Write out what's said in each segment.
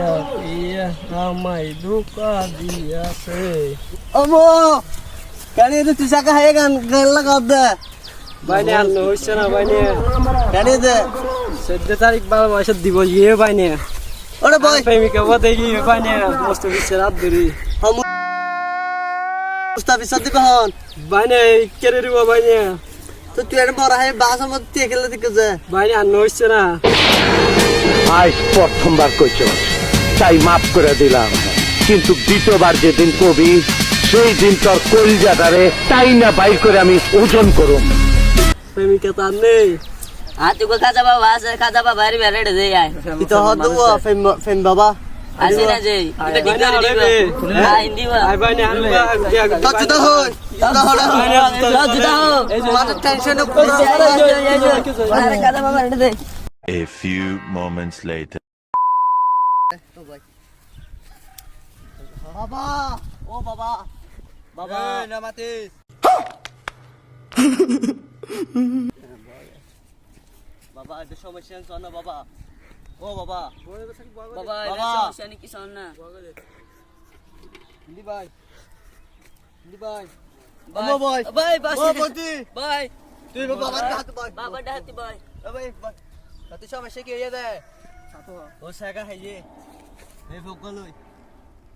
পিয়া পিয়া আমায় ধোকা দিয়াছে অমো কেন এটা তুই চাকা হাই গান গান লাগাব দে। বাইনে আর হচ্ছে না বাইনে। কেন দে। চোদ্দ তারিখ বারো বয়সের দিব ইয়ে বাইনে। ওরে বই প্রেমিকা বদে গিয়ে বাইনে। মস্ত বিশ্বে রাত ধরি। মুস্তাফি সাদি কহন বাইনে কেড়ে দিব বাইনে। তো তুই এটা বড় হাই বাস আমার তুই খেলে দিকে যে। বাইনে আর হচ্ছে না। আজ প্রথমবার কইছ। চাই মাফ করে দিলাম কিন্তু দ্বিতীয়বার যেদিন কবি সেই দিন তোর কলজাটারে তাই না বাইর করে আমি ওজন করুম প্রেমিকা তার নেই হ্যাঁ তুই খাজা বাবা খাজা বাবা বাইরে বেড়ে ঢে তো হদ দেবো ফেম বাবা না যে A few moments later. বাবা ও বাবা। বাবা। না মাতিস বাবা এটা সমস্যা আনছ না বাবা। ও বাবা। বাবা এটা সমস্যা নাকি শোন না দি ভাই। দি ভাই। বাবা ভাই। ভাই বাসি। ভাই তুই বাবার হাত ভাই বাবার হাত ভাই ভাই ভাই তুই সমস্যা কি হয়ে যায়। ও সাগা হাইয়ে এই ভোগ লই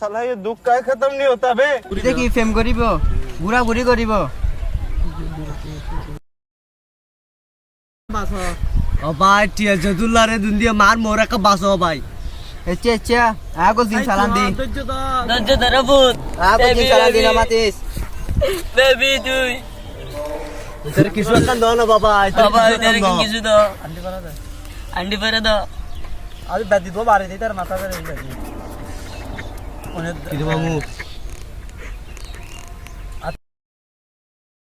সালা ये दुख का खत्म नहीं होता बे দেখি প্রেম করিব ঘুরা ঘুরি করিব। ও ভাই টিয়া জদুল্লারে দুন দিয়ে মার মোরা কা বাসো ভাই। এচে এচে আগো দিন সালাম দি দজ্জ দরবুত আগো দিন সালাম দিন মাতিস বেবি তুই তোর কিছু একটা দাও না বাবা বাবা তোর কিছু দাও। আন্ডি পারা দাও। আন্ডি পারা দাও। আমি ব্যাদি তো বাড়ি দিই তার মাথা ধরে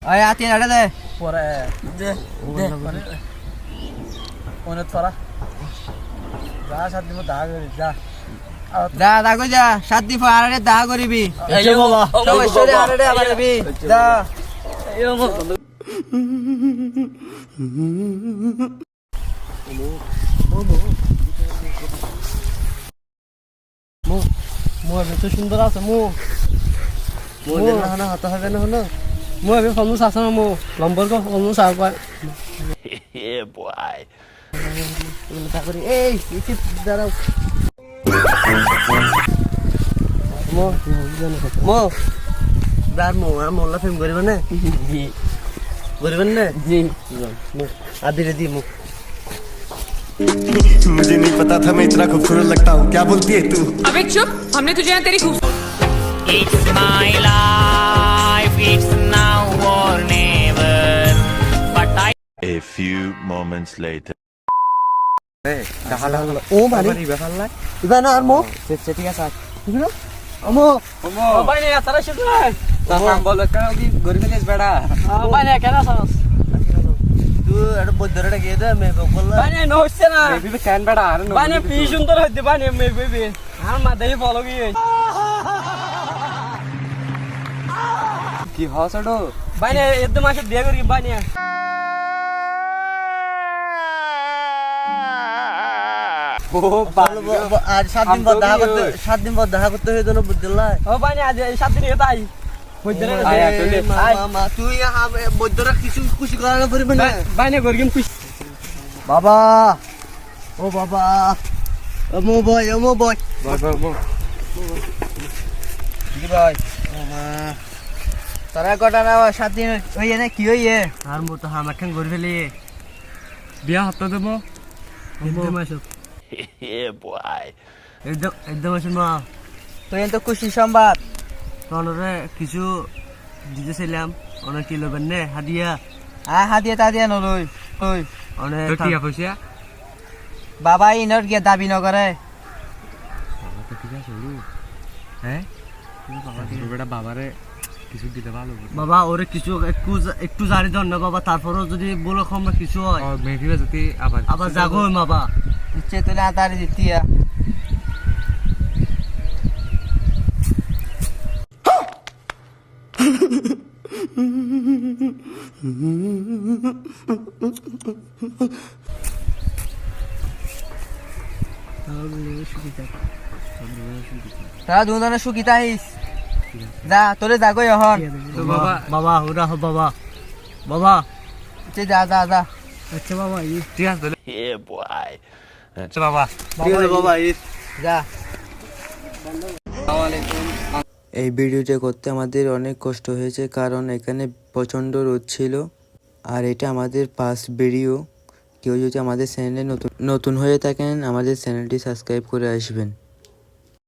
আয় আতি আড়ে দে পরে দে দে ওনে তোরা যা সাত দিন দা করি যা। যা দা কই যা। সাত দিন পর আরে দা করিবি। এই যে বাবা। সবাই সরে আরে আবারবি যা। মো এবে তো সুন্দর আছে মো মো না না হতা হবে না? হলো মো এবে ফলমু আছে না মো লম্বর কো ফলমু সার কয় Yeah, boy. তা করি এই ইতি দাঁড়াও মো মো দার মো আর মোল্লা ফেম করিব না জি করিবেন না জি আদিরে দি মো मुझे नहीं पता था मैं इतना खूबसूरत लगता हूँ क्या बोलती है तू अबे चुप हमने तुझे यहाँ तेरी खूब It's my life, it's now or never. But I A few moments later. ও মানে ইবা না আর মো ঠিক আছে বুঝলো আমো বাইনে তারা শুধু তার নাম বলো কেন কি গরিব নিস বেড়া বাইনে কেন গিয়ে দে না বেবি কেন বেড়া আরে পি সুন্দর হইতে বেবি কি কি হসডো বাইনে এদ মাসে বিয়ে করি বাইনে ও আর সাত দিন পর দেখা করতে সাত দিন পর দেখা করতে হয়ে না বুঝলা ও বাইনে আজ সাত দিন তুই বাবা ও বাবা মো বয় ও মো বয় ভাই তারা কটা না সাত দিন হইয়ে না কি হইয়ে? আর মো তো হাম এখন ঘুরে ফেলি বিয়া হাত দেবো। একদম. একদম আসুন মা। তো তো খুশি সংবাদ। তনরে কিছু দিতেছিলাম। অনেক কি লবেন নে হাদিয়া। আ হাদিয়া তাদিয়া নলই ওই অনেক টিয়া পয়সা বাবা ইনর গিয়ে দাবি হ্যাঁ বেটা বাবারে কিছু দিতে ভালো বাবা ওরে কিছু একটু একটু জারি ধর না বাবা। তারপরেও যদি বলো কম কিছু হয়। মেঘিবে যদি আবার আবার জাগো বাবা ইচ্ছে তোলে আতারি দিতিয়া। তারা দুজনে সুখিতা আহিস যা তোরে যাগো এখন। বাবা বাবা ওরা হ বাবা। বাবা। আচ্ছা যা যা যা। আচ্ছা বাবা ঠিক আছে Yeah, boy. আচ্ছা বাবা। ঠিক আছে বাবা যা। এই ভিডিওটা করতে আমাদের অনেক কষ্ট হয়েছে, কারণ এখানে প্রচণ্ড রোদ ছিল। আর এটা আমাদের ফার্স্ট ভিডিও কেউ যদি আমাদের চ্যানেলে নতুন নতুন হয়ে থাকেন, আমাদের চ্যানেলটি সাবস্ক্রাইব করে আসবেন।